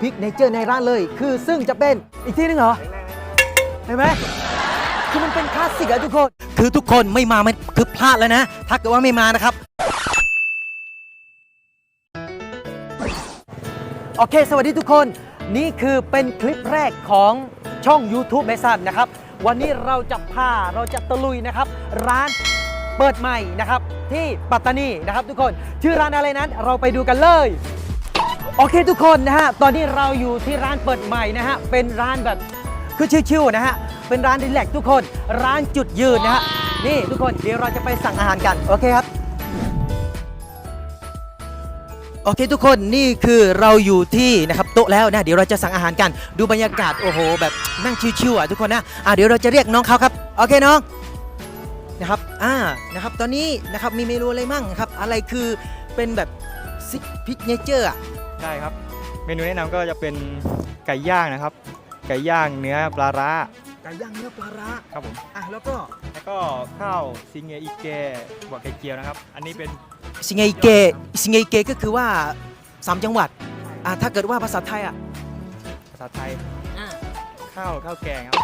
พริกเนเจอร์ในร้านเลย คือซึ่งจะเป็นอีกที่หนึงเหรอ เห็นไหมคือมันเป็นคลาสสิกอะทุกคน คือทุกคนไม่มามันคือพลาดแล้วนะ ถ้าเกิดว่าไม่มานะครับ โอเค สวัสดีทุกคน นี่คือเป็นคลิปแรกของช่อง YouTube เมสันนะครับ วันนี้เราจะพาเราจะตะลุยนะครับ ร้านเปิดใหม่นะครับ ที่ปัตตานีนะครับทุกคน ชื่อร้านอะไรนั้นเราไปดูกันเลย โอเคทุกคนนะฮะ ตอนนี้เราอยู่ที่ร้านเปิดใหม่นะฮะ เป็นร้านแบบคือชิวๆนะฮะ เป็นร้านรีแลกทุกคน ร้านจุดยืนนะฮะ นี่ทุกคนเดี๋ยวเราจะไปสั่งอาหารกัน โอเคครับ โอเคทุกคนนี่คือเราอยู่ที่นะครับโต๊ะแล้วนะ เดี๋ยวเราจะสั่งอาหารกัน ดูบรรยากาศโอ้โห แบบนั่งชิวๆอะทุกคนนะ อะเดี๋ยวเราจะเรียกน้องเขาครับ โอเคน้องนะครับ อ่า นะครับ ตอนนี้นะครับมีเมนูอะไรมั่งครับ อะไรคือเป็นแบบซิกพิกเนเจอร์อะ ได้ครับ เมนูแนะนำก็จะเป็นไก่ย่างนะครับ ไก่ย่างเนื้อปลาร้าไก่ย่างเนื้อปลาร้าครับผมอะแล้วก็แล้วก็ข้าวซิงเงอีเกบวกไข่เจียวนะครับ อันนี้เป็นสิงเงเกสิงเงเกก็คือว่าสามจังหวัดอะถ้าเกิดว่าภาษาไทยอะภาษาไทยอะข้าวข้าวแกงครับ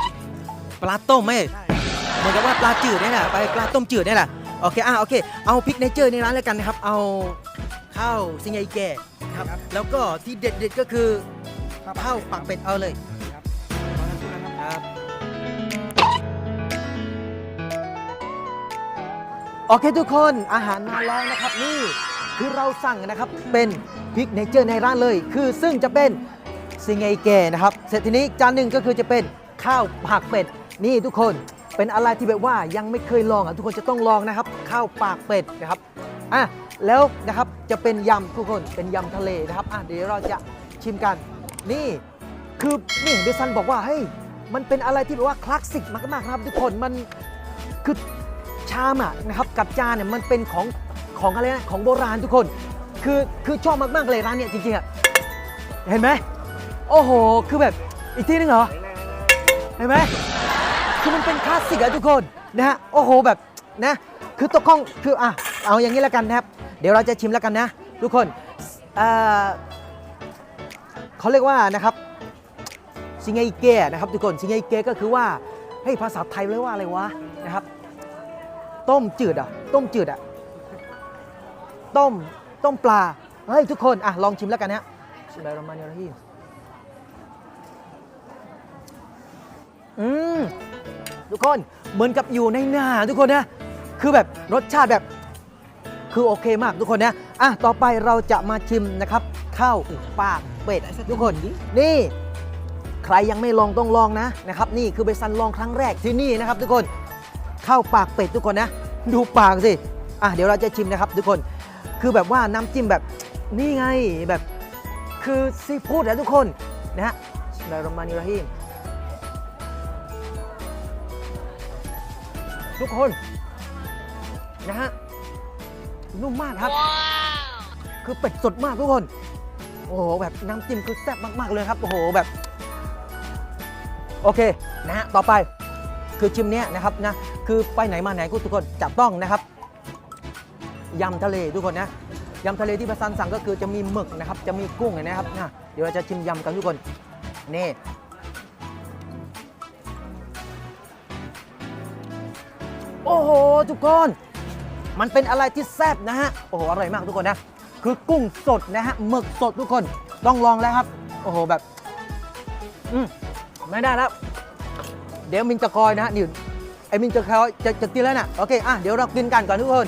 ปลาต้มไหมเหมือนกับว่าปลาจืดนี่แหละไปปลาต้มจืดนี่แหละโอเคอะโอเคเอาพริกเนเจอร์ในร้านแล้วกันนะครับ เอา ข้าวซิงไงแก่ครับ ครับ แล้วก็ที่เด็ดๆก็คือข้าวปากเป็ดเอาเลยครับขอสักครู่นะครับ ครับ โอเคทุกคนอาหารมาแล้วนะครับนี่คือเราสั่งนะครับเป็นพริกเนเจอร์ในร้านเลย คือซึ่งจะเป็นซิงไงแก่นะครับ เสร็จทีนี้จานหนึ่งก็คือจะเป็นข้าวผักเป็ดนี่ทุกคนเป็นอะไรที่แบบว่ายังไม่เคยลองอะทุกคนจะต้องลองนะครับ ข้าวปากเป็ดนะครับ อะแล้วนะครับจะเป็นยำทุกคนเป็นยำทะเลนะครับอะเดี๋ยวเราจะชิมกันนี่คือนี่เดซันบอกว่าเฮ้ยมันเป็นอะไรที่แบบว่าคลาสสิกมากๆนะครับทุกคนมันคือชามอะนะครับกับจานเนี่ยมันเป็นของของอะไรนะของโบราณทุกคน คือคือชอบมากๆเลยร้านเนี่ยจริงๆอะเห็นไหมโอ้โหคือแบบอีกที่นึงเหรอเห็นไหมคือมันเป็นคลาสสิกอะทุกคนนะฮะโอ้โหแบบนะคือตกข้องคืออะ เอาอย่างนี้แล้วกันนะครับ เดี๋ยวเราจะชิมแล้วกันนะ ทุกคนเเขาเรียกว่านะครับซิงไงเกะนะครับทุกคนซิงไงเกะก็คือว่าเฮ้ยภาษาไทยเรียกว่าอะไรวะนะครับ ต้มจืดอะต้มจืดอะต้มต้มปลาเฮ้ยทุกคนอะลองชิมแล้วกันนะฮะบิมิลลาฮิรเราะมานิรหียอืมทุกคนเหมือนกับอยู่ในนาทุกคนนะ คือแบบรสชาติแบบ คือโอเคมากทุกคนนะอะต่อไปเราจะมาชิมนะครับข้าวปากเป็ดทุกคนนี่ใครยังไม่ลองต้องลองนะนะครับนี่คือเบซันลองครั้งแรกที่นี่นะครับ ทุกคนข้าวปากเป็ดทุกคนนะ ดูปากสิอะเดี๋ยวเราจะชิมนะครับ ทุกคนคือแบบว่าน้ำจิ้มแบบนี่ไงแบบคือซีฟู้ดนะทุกคนนะฮะบิสมิลลาฮิรเราะห์มานิรเราะฮีมทุกคนนะฮะ นุ่มมากครับ คือเป็ดสดมากทุกคน โอ้โหแบบน้ำจิ้มคือแซ่บมากๆเลยครับ โอ้โหแบบ โอเคนะฮะต่อไปคือชิมเนี้ยนะครับนะคือไปไหนมาไหนก็ทุกคนจับต้องนะครับยำทะเลทุกคนนะยำทะเลที่ประสันสั่งก็คือจะมีหมึกนะครับ จะมีกุ้งนะครับนะเดี๋ยวเราจะชิมยำกันทุกคนนี่โอ้โหทุกคน มันเป็นอะไรที่แซ่บนะฮะ โอ้โห อร่อยมากทุกคนนะ คือกุ้งสดนะฮะ หมึกสดทุกคน ต้องลองแล้วครับ โอ้โห แบบ อืมไม่ได้แล้ว เดี๋ยวมินจะคอยนะฮะนี่ไอ้มินจะคอยจะจะกินแล้วนะโอเค อะ เดี๋ยวเรากินกันก่อนทุกคน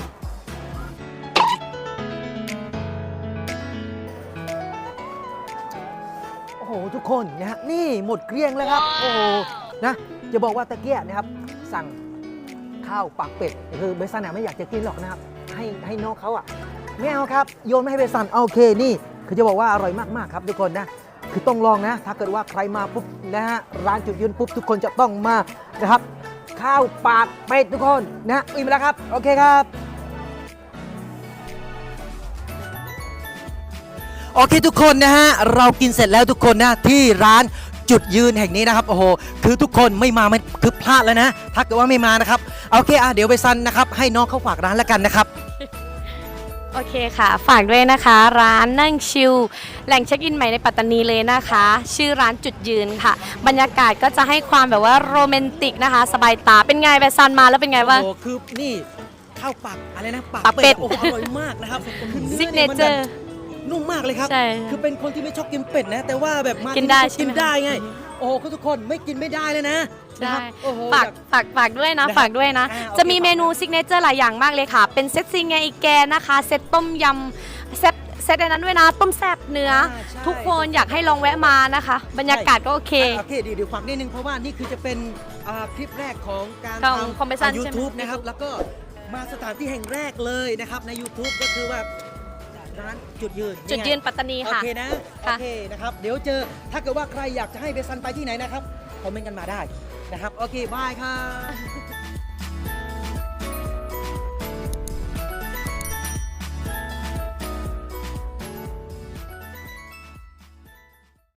โอ้โห ทุกคนนะฮะ นี่หมดเกลี้ยงแล้วครับ โอ้โห นะ จะบอกว่าตะเกียนะครับ สั่ง ข้าวปากเป็ดคือเบสันอะไม่อยากจะกินหรอกนะครับ ให้ให้น้องเขาอะไม่เอาครับ โยนไม่ให้เบสันโอเคนี่ คือจะบอกว่าอร่อยมากๆครับทุกคนนะคือต้องลองนะ ถ้าเกิดว่าใครมาปุ๊บนะฮะร้านจุดยืนปุ๊บทุกคนจะต้องมานะครับ ข้าวปากเป็ดทุกคนนะอิ่มแล้วครับ โอเคครับโอเคทุกคนนะฮะเรากินเสร็จแล้วทุกคนนะที่ร้าน จุดยืนแห่งนี้นะครับโอ้โหคือทุกคนไม่มามันคือพลาดแล้วนะถ้าเกิดว่าไม่มานะครับโอเคอะเดี๋ยวไปซันนะครับให้น้องเขาฝากร้านแล้วกันนะครับ โอเคค่ะ ฝากด้วยนะคะ ร้านนั่งชิลแหล่งเช็คอินใหม่ในปัตตานีเลยนะคะ ชื่อร้านจุดยืนค่ะ บรรยากาศก็จะให้ความแบบว่าโรแมนติกนะคะ สบายตาเป็นไงแบซันมาแล้วเป็นไงบ้าง โอ้โหคือนี่ข้าวปักอะไรนะปักปักเป็ด โอ้โหอร่อยมากนะครับคือนื้อซิกเนยมัเจอแบบร์ นุ่มมากเลยครับ ใช่คือเป็นคนที่ไม่ชอบกินเป็ดนะ แต่ว่าแบบมากินได้ที่ใช่กินไหมได้ไง โอ้โหทุกคนไม่กินไม่ได้เลยนะนะใช่ครับโอ้โหฝากอยากฝากฝากด้วยนะ นะครับฝากด้วยนะ อ่าโอเคจะมีเมนูซิกเนเจอร์หลายอย่างมากเลยค่ะ เป็นเซตซิงไงอีแกนะคะ เซตต้มยำเซตเซตอันนั้นด้วยนะ ต้มแซ่บเนื้อใช่ทุกคนอยากให้ลองแวะมานะคะ บรรยากาศก็โอเคโอเคเดี๋ยวเดี๋ยวฝากนิดนึงเพราะว่านี่คือจะเป็นอ่าคลิปแรกของการของทำ Conversation ยูใช่ไหมทูบนะครับแล้วก็มาสถานที่แห่งแรกเลยนะครับใน YouTube ก็คือว่า ร้านจุดยืนจุดยืนปัตตานีโอค่ะเคนะ โอค่ะเคนะครับ เดี๋ยวเจอ ถ้าเกิดว่าใครอยากจะให้เบซันไปที่ไหนนะครับ คอมเมนต์กันมาได้นะครับ โอเค บายครับ